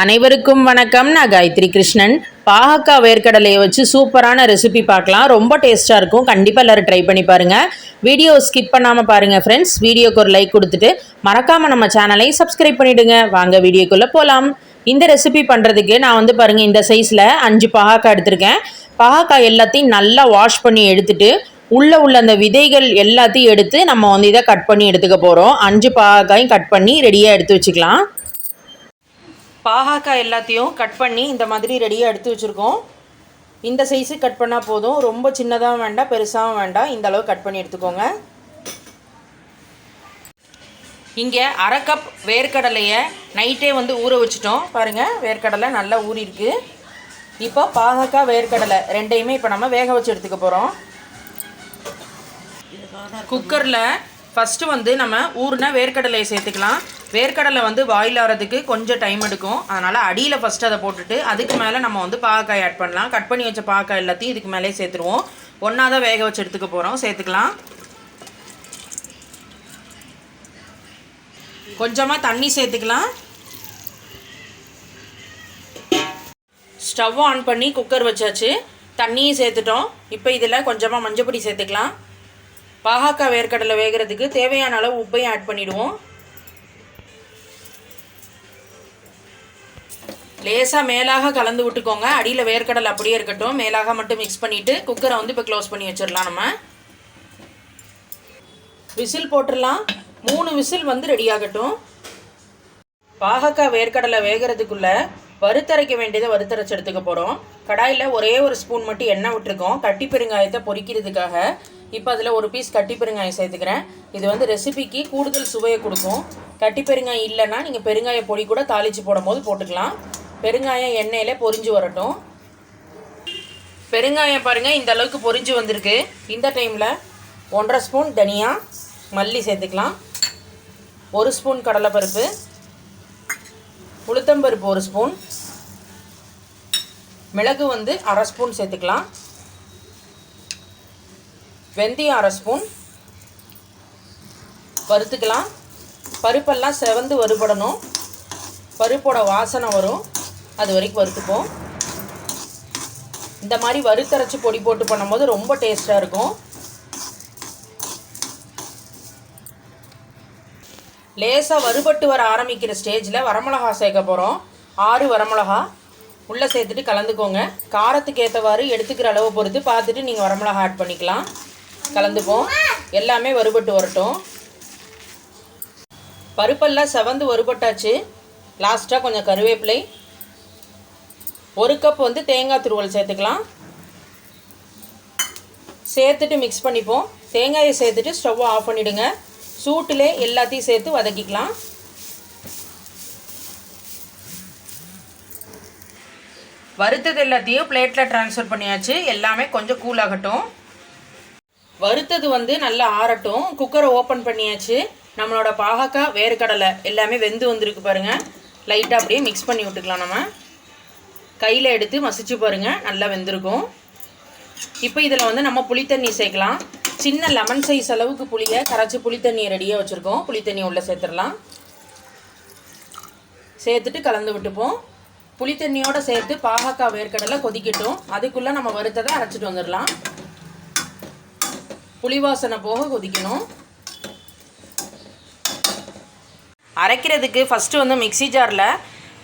அனைவருக்கும் வணக்கம். நான் காயத்ரி கிருஷ்ணன். பாகக்காய் வேர்க்கடலையை வச்சு சூப்பரான ரெசிபி பார்க்கலாம். ரொம்ப டேஸ்ட்டாக இருக்கும். கண்டிப்பாக எல்லோரும் ட்ரை பண்ணி பாருங்கள் வீடியோ ஸ்கிப் பண்ணாமல் பாருங்கள் ஃப்ரெண்ட்ஸ் வீடியோக்கு ஒரு லைக் கொடுத்துட்டு மறக்காமல் நம்ம சேனலை சப்ஸ்கிரைப் பண்ணிவிடுங்க வாங்க வீடியோக்குள்ளே போகலாம் இந்த ரெசிபி பண்ணுறதுக்கு நான் வந்து பாருங்கள் இந்த சைஸில் அஞ்சு பாகக்காய் எடுத்திருக்கேன். பாகக்காய் எல்லாத்தையும் நல்லா வாஷ் பண்ணி எடுத்துட்டு உள்ளே உள்ள அந்த விதைகள் எல்லாத்தையும் எடுத்து நம்ம வந்து இதை கட் பண்ணி எடுத்துக்க போகிறோம் அஞ்சு பாகக்காயும் கட் பண்ணி ரெடியாக எடுத்து வச்சுக்கலாம். பாகாக்காய் எல்லாத்தையும் கட் பண்ணி இந்த மாதிரி ரெடியாக எடுத்து வச்சுருக்கோம். இந்த சைஸு கட் பண்ணால் போதும். ரொம்ப சின்னதாகவும் வேண்டாம் பெருசாகவும் வேண்டாம். இந்த அளவு கட் பண்ணி எடுத்துக்கோங்க. இங்கே அரை கப் வேர்க்கடலையை நைட்டே வந்து ஊற வச்சுட்டோம். பாருங்கள் வேர்க்கடலை நல்லா ஊறிருக்கு இப்போ பாகக்காய் வேர்க்கடலை ரெண்டையுமே இப்போ நம்ம வேக வச்சு எடுத்துக்க போகிறோம் குக்கரில் ஃபஸ்ட்டு வந்து நம்ம ஊறின வேர்க்கடலையை சேர்த்துக்கலாம். வேர்க்கடலை வந்து பாயில் ஆகிறதுக்கு கொஞ்சம் டைம் எடுக்கும். அதனால் அடியில் ஃபஸ்ட்டு அதை போட்டுட்டு அதுக்கு மேலே நம்ம வந்து பாகக்காய் ஆட் பண்ணலாம். கட் பண்ணி வச்ச பாகக்காய் எல்லாத்தையும் இதுக்கு மேலே சேர்த்துருவோம். ஒன்றா தான் வேக வச்சு எடுத்துக்க போகிறோம் சேர்த்துக்கலாம். கொஞ்சமாக தண்ணி சேர்த்துக்கலாம். ஸ்டவ் ஆன் பண்ணி குக்கர் வச்சாச்சு. தண்ணியும் சேர்த்துட்டோம். இப்போ இதில் கொஞ்சமாக மஞ்சப்பொடி சேர்த்துக்கலாம். பாகாக்காய் வேர்க்கடலை வேகிறதுக்கு தேவையான அளவு உப்பையும் ஆட் பண்ணிவிடுவோம் லேசாக மேலாக கலந்து விட்டுக்கோங்க. அடியில் வேர்க்கடலை அப்படியே இருக்கட்டும். மேலாக மட்டும் மிக்ஸ் பண்ணிவிட்டு குக்கரை வந்து இப்போ க்ளோஸ் பண்ணி வச்சிடலாம் நம்ம. விசில் போட்டுடலாம். மூணு விசில் வந்து ரெடி ஆகட்டும். பாகக்காய் வேர்க்கடலை வேகிறதுக்குள்ளே வறுத்தரைக்க வேண்டியதை வறுத்தரைச்சி எடுத்துக்க போகிறோம் கடாயில் ஒரே ஒரு ஸ்பூன் மட்டும் எண்ணெய் விட்டுருக்கோம். கட்டி பெருங்காயத்தை பொரிக்கிறதுக்காக இப்போ அதில் ஒரு பீஸ் கட்டி பெருங்காயம் சேர்த்துக்கிறேன். இது வந்து ரெசிபிக்கு கூடுதல் சுவையை கொடுக்கும். கட்டி பெருங்காயம் இல்லைன்னா நீங்கள் பெருங்காய பொடி கூட தாளித்து போடும்போது போட்டுக்கலாம். பெருங்காயம் எண்ணெயில் பொரிஞ்சு வரட்டும். பெருங்காயம் பாருங்கள் இந்த அளவுக்கு பொரிஞ்சு வந்திருக்கு. இந்த டைமில் ஒன்றரை ஸ்பூன் தனியா மல்லி சேர்த்துக்கலாம். ஒரு ஸ்பூன் கடலைப்பருப்பு. உளுத்தம்பருப்பு ஒரு ஸ்பூன். மிளகு வந்து அரை ஸ்பூன் சேர்த்துக்கலாம். வெந்தயம் அரை ஸ்பூன். வறுத்துக்கலாம். பருப்பெல்லாம் செவந்து வறுபடணும். பருப்போட வாசனை வரும். அது வரைக்கும் வறுத்துப்போம். இந்த மாதிரி வறுத்தரைச்சி பொடி போட்டு பண்ணும்போது ரொம்ப டேஸ்ட்டாக இருக்கும். லேசாக வறுபட்டு வர ஆரம்பிக்கிற ஸ்டேஜில் வரமிளகா சேர்க்க போகிறோம் ஆறு வரமிளகா. உள்ளே சேர்த்துட்டு கலந்துக்கோங்க. காரத்துக்கு ஏற்றவாறு எடுத்துக்கிற அளவை பொறுத்து பார்த்துட்டு நீங்கள் வரமிளகா ஆட் பண்ணிக்கலாம். கலந்துப்போம். எல்லாமே வறுபட்டு வரட்டும். பருப்பெல்லாம் செவந்து வறுபட்டாச்சு. லாஸ்ட்டாக கொஞ்சம் கருவேப்பிலை. ஒரு கப் வந்து தேங்காய் துருவல் சேர்த்துக்கலாம். சேர்த்துட்டு மிக்ஸ் பண்ணிப்போம். தேங்காயை சேர்த்துட்டு ஸ்டவ்வை ஆஃப் பண்ணிவிடுங்க சூட்டிலே எல்லாத்தையும் சேர்த்து வதக்கிக்கலாம். வறுத்தது எல்லாத்தையும் பிளேட்டில் ட்ரான்ஸ்ஃபர் பண்ணியாச்சு. எல்லாமே கொஞ்சம் கூல் ஆகட்டும். வறுத்தது வந்து நல்லா ஆறட்டும். குக்கரை ஓப்பன் பண்ணியாச்சு. நம்மளோட பாகக்காய் வேர்க்கடலை எல்லாமே வெந்து வந்திருக்கு பாருங்கள் லைட்டாக அப்படியே மிக்ஸ் பண்ணி விட்டுக்கலாம் நம்ம. கையில் எடுத்து மசிச்சு பாருங்கள் நல்லா வெந்திருக்கும். இப்போ இதில் வந்து நம்ம புளித்தண்ணி சேர்க்கலாம். சின்ன லெமன் சைஸ் அளவுக்கு புளியை கரைச்சி புளித்தண்ணியை ரெடியாக வச்சுருக்கோம். புளித்தண்ணி உள்ளே சேர்த்துடலாம். சேர்த்துட்டு கலந்து விட்டுப்போம். புளித்தண்ணியோடு சேர்த்து பாகக்காய் வேர்க்கடலை கொதிக்கட்டும். அதுக்குள்ளே நம்ம வறுத்ததை அரைச்சிட்டு வந்துடலாம். புளிவாசனை போக கொதிக்கணும். அரைக்கிறதுக்கு ஃபஸ்ட்டு வந்து மிக்சி ஜாரில்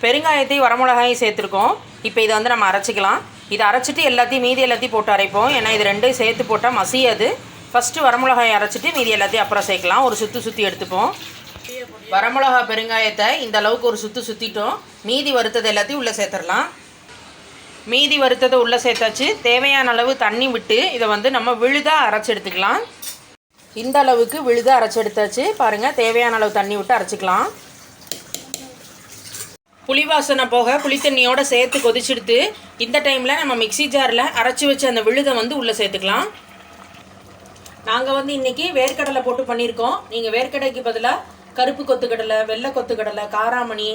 பெருங்காயத்தையும் வரமிளகாயும் சேர்த்துருக்கோம். இப்போ இதை வந்து நம்ம அரைச்சிக்கலாம். இதை அரைச்சிட்டு எல்லாத்தையும் மீதி எல்லாத்தையும் போட்டு அரைப்போம். ஏன்னா இது ரெண்டையும் சேர்த்து போட்டால் மசியாது. ஃபஸ்ட்டு வரமிளகாயை அரைச்சிட்டு மீதி எல்லாத்தையும் அப்புறம் சேர்க்கலாம். ஒரு சுற்றி சுற்றி எடுத்துப்போம். வரமிளகா பெருங்காயத்தை இந்த அளவுக்கு ஒரு சுற்றி சுற்றிட்டோம் மீதி வறுத்தது எல்லாத்தையும் உள்ளே சேர்த்துடலாம். மீதி வறுத்ததை உள்ளே சேர்த்தாச்சு. தேவையான அளவு தண்ணி விட்டு இதை வந்து நம்ம விழுதாக அரைச்சி எடுத்துக்கலாம். இந்த அளவுக்கு விழுதாக அரைச்சி எடுத்தாச்சு. பாருங்கள் தேவையான அளவு தண்ணி விட்டு அரைச்சிக்கலாம். புளிவாசனை போக புளித்தண்ணியோட சேர்த்து கொதிச்செடுத்து இந்த டைமில் நம்ம மிக்சி ஜாரில் அரைச்சி வச்ச அந்த விழுதை வந்து உள்ளே சேர்த்துக்கலாம். நாங்கள் வந்து இன்றைக்கி வேர்க்கடலை போட்டு பண்ணியிருக்கோம். நீங்கள் வேர்க்கடைக்கு பதிலாக கருப்பு கொத்துக்கடலை வெள்ளை கொத்துக்கடலை காராமணி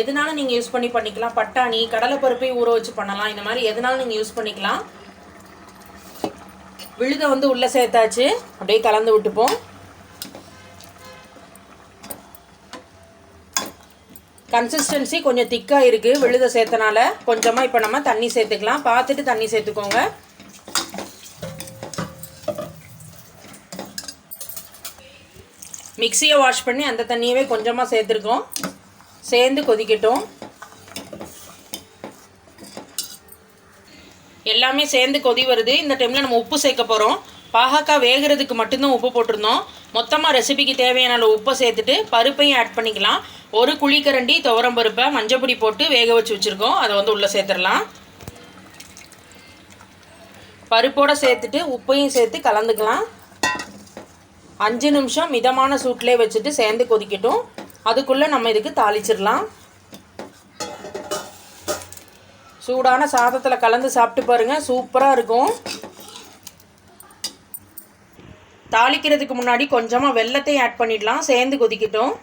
எதுனாலும் நீங்கள் யூஸ் பண்ணி பண்ணிக்கலாம். பட்டாணி கடலைப்பருப்பை ஊற வச்சு பண்ணலாம். இந்த மாதிரி எதுனாலும் நீங்கள் யூஸ் பண்ணிக்கலாம். விழுதை வந்து உள்ளே சேர்த்தாச்சு. அப்படியே கலந்து விட்டுப்போம். கன்சிஸ்டன்சி கொஞ்சம் திக்காக இருக்குது விழுத சேர்த்தனால கொஞ்சமாக இப்போ நம்ம தண்ணி சேர்த்துக்கலாம். பார்த்துட்டு தண்ணி சேர்த்துக்கோங்க. மிக்சியை வாஷ் பண்ணி அந்த தண்ணியவே கொஞ்சமாக சேர்த்துருக்கோம். சேர்ந்து கொதிக்கட்டும். எல்லாமே சேர்ந்து கொதி வருது. இந்த டைமில் நம்ம உப்பு சேர்க்க போகிறோம் பாகக்காய் வேகிறதுக்கு மட்டும்தான் உப்பு போட்டிருந்தோம். மொத்தமாக ரெசிபிக்கு தேவையான உப்பை சேர்த்துட்டு பருப்பையும் ஆட் பண்ணிக்கலாம். ஒரு குழிக்கரண்டி துவரம் பருப்பை மஞ்சப்பொடி போட்டு வேக வச்சு வச்சுருக்கோம். அதை வந்து உள்ளே சேர்த்துடலாம். பருப்போடு சேர்த்துட்டு உப்பையும் சேர்த்து கலந்துக்கலாம். அஞ்சு நிமிஷம் மிதமான சூட்லேயே வச்சுட்டு சேர்ந்து கொதிக்கட்டும். அதுக்குள்ளே நம்ம இதுக்கு தாளிச்சிடலாம். சூடான சாதத்தில் கலந்து சாப்பிட்டு பாருங்கள் சூப்பராக இருக்கும். தாளிக்கிறதுக்கு முன்னாடி கொஞ்சமாக வெள்ளத்தையும் ஆட் பண்ணிடலாம். சேர்ந்து கொதிக்கட்டும்.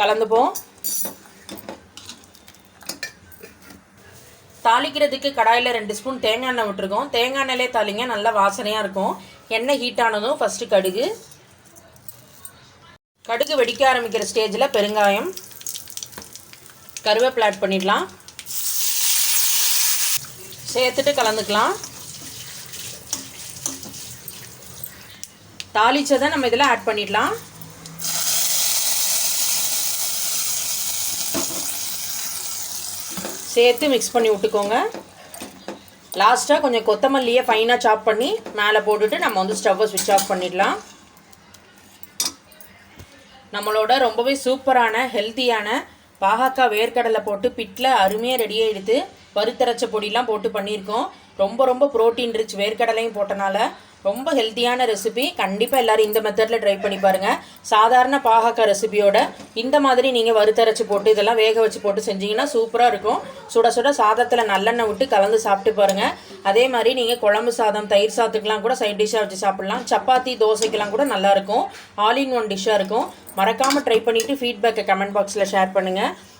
கலந்துப்போம். தாளிக்கிறதுக்கு கடாயில் ரெண்டு ஸ்பூன் தேங்காய் எண்ணெய் விட்டுருக்கோம். தேங்காய் எண்ணெயிலே தாளிங்க நல்லா வாசனையாக இருக்கும். எண்ணெய் ஹீட் ஆனதும் ஃபஸ்ட்டு கடுகு. கடுகு வெடிக்க ஆரம்பிக்கிற ஸ்டேஜில் பெருங்காயம். கருவேப்பிலை ஆட் பண்ணிடலாம். சேர்த்துட்டு கலந்துக்கலாம். தாளிச்சதை நம்ம இதில் ஆட் பண்ணிடலாம். சேர்த்து மிக்ஸ் பண்ணி விட்டுக்கோங்க. லாஸ்ட்டாக கொஞ்சம் கொத்தமல்லியை ஃபைனாக சாப் பண்ணி மேலே போட்டுட்டு நம்ம வந்து ஸ்டவ்வை சுவிட்ச் ஆஃப் பண்ணிடலாம். நம்மளோட ரொம்பவே சூப்பரான ஹெல்த்தியான பாகக்காய் வேர்க்கடலை போட்டு பிட்டில் அருமையாக ரெடியாக எடுத்து வறுத்தரைச்ச பொடிலாம் போட்டு பண்ணியிருக்கோம். ரொம்ப ரொம்ப ப்ரோட்டீன் ரிச் வேர்க்கடலையும் போட்டனால ரொம்ப ஹெல்த்தியான ரெசிபி கண்டிப்பாக எல்லோரும் இந்த மெத்தடில் ட்ரை பண்ணி பாருங்கள் சாதாரண பாகக்காய் ரெசிபியோட இந்த மாதிரி நீங்கள் வறுத்தரைச்சி போட்டு இதெல்லாம் வேக வச்சு போட்டு செஞ்சீங்கன்னா சூப்பராக இருக்கும். சுட சுட சாதத்தில் நல்லெண்ணெய் விட்டு கலந்து சாப்பிட்டு பாருங்கள் அதே மாதிரி நீங்கள் குழம்பு சாதம் தயிர் சாதத்துக்கெலாம் கூட சைட் டிஷ்ஷாக வச்சு சாப்பிட்லாம். சப்பாத்தி தோசைக்கெலாம் கூட நல்லாயிருக்கும் ஆல் இன் ஒன் டிஷ்ஷாக இருக்கும். மறக்காமல் ட்ரை பண்ணிவிட்டு ஃபீட்பேக்கை கமெண்ட் பாக்ஸில் ஷேர் பண்ணுங்கள்